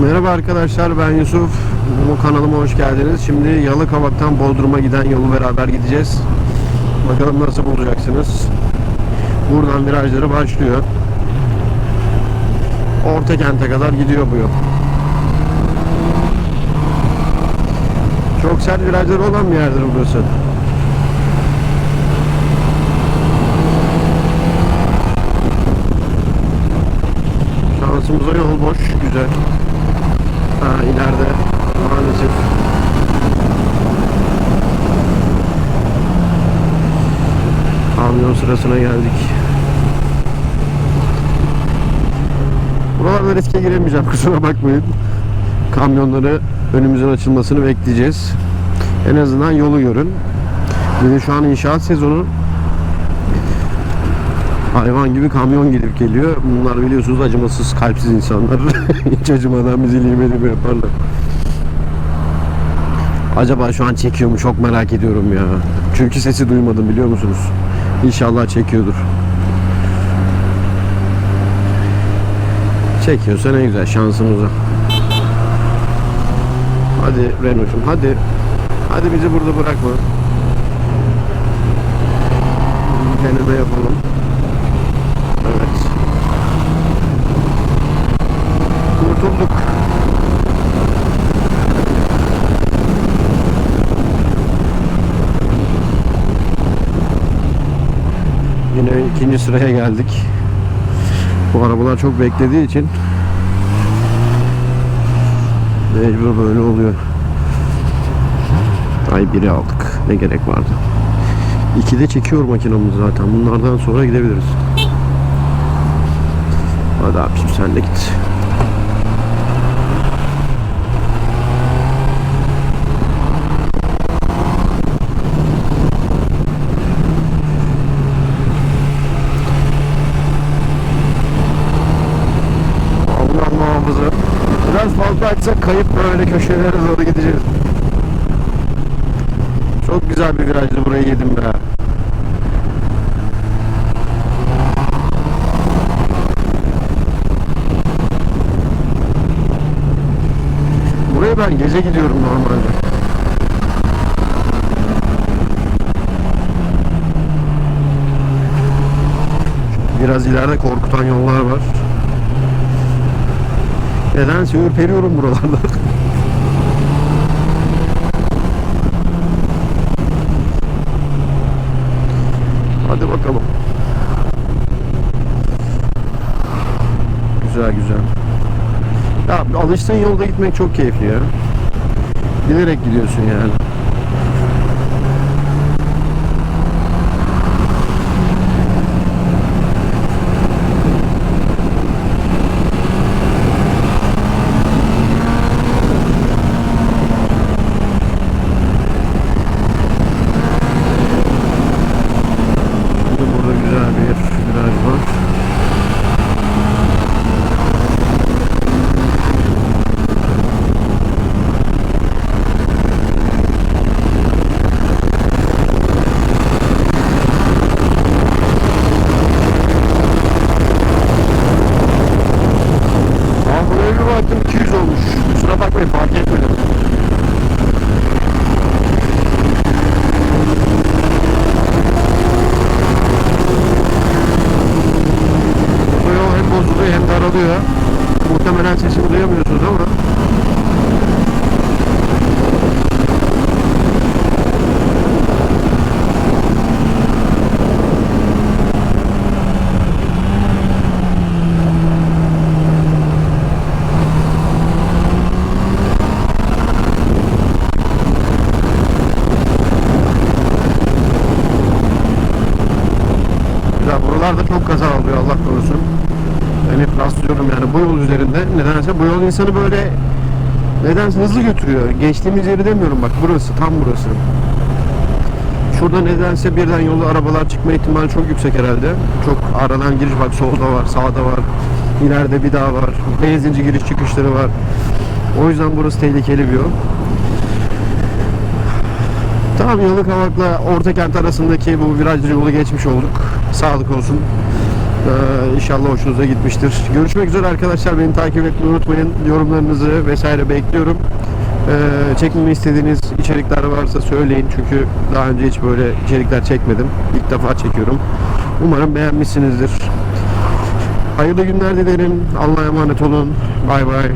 Merhaba arkadaşlar ben Yusuf. Bu kanalıma hoş geldiniz. Şimdi Yalıkavak'tan Bodrum'a giden yolu beraber gideceğiz. Bakalım nasıl bulacaksınız. Buradan virajları başlıyor. Orta kente kadar gidiyor bu yol. Çok sert virajları olan bir yerdir burası. Şansımıza yol boş, güzel. Ha ileride maalesef. Kamyon sırasına geldik. Buralarda riske giremeyeceğim kusura bakmayın. Kamyonları önümüzün açılmasını bekleyeceğiz. En azından yolu görün. Bir de şu an inşaat sezonu. Hayvan gibi kamyon gidip geliyor. Bunlar biliyorsunuz acımasız, kalpsiz insanlar. Hiç acımadan bizi lime lime yaparlar. Acaba şu an çekiyor mu çok merak ediyorum ya. Çünkü sesi duymadım biliyor musunuz? İnşallah çekiyordur. Çekiyorsa ne güzel şansımıza. Hadi Renault'cum hadi. Hadi bizi burada bırakma. Deneme yapalım. Kurtulduk. Yine ikinci sıraya geldik. Bu arabalar çok beklediği için mecbur böyle oluyor. Ay biri aldık. Ne gerek vardı? İkide çekiyor makinamız zaten. Bunlardan sonra gidebiliriz. Hadi abiciğim sen de git. Allah muhafaza. Biraz kayıp böyle köşelere doğru gideceğiz. Çok güzel bir virajdı burayı yedim be. Buraya ben gece gidiyorum normalde. Biraz ileride korkutan yollar var. Nedense ürperiyorum buralarda. Hadi bakalım. Güzel güzel. Ya alıştığın yolda gitmek çok keyifli ya. Bilerek gidiyorsun yani. Şimdi burada güzel bir viraj var. Aa buraya bir baktım 200 olmuş. Kusura bakmayın fark etmedim. Bu yol hem daralıyor. Muhtemelen sesimi duyamıyorsunuz ama. Buralarda çok kaza oluyor Allah korusun. Ben hep rastlıyorum yani bu yol üzerinde. Nedense bu yol insanı böyle nedense hızlı götürüyor. Geçtiğimiz yeri demiyorum bak burası tam burası. Şurada nedense birden yolda arabalar çıkma ihtimali çok yüksek herhalde. Çok aradan giriş bak solda var, sağda var. İleride bir daha var. Benzinci giriş çıkışları var. O yüzden burası tehlikeli bir yol. Tamam Yalıkavak'la Ortakent arasındaki bu virajlı yolu geçmiş olduk. Sağlık olsun. Ee, inşallah hoşunuza gitmiştir. Görüşmek üzere arkadaşlar. Beni takip etmeyi unutmayın. Yorumlarınızı vesaire bekliyorum. Ee, çekmemi istediğiniz içerikler varsa söyleyin. Çünkü daha önce hiç böyle içerikler çekmedim. İlk defa çekiyorum. Umarım beğenmişsinizdir. Hayırlı günler dilerim. Allah'a emanet olun. Bay bay.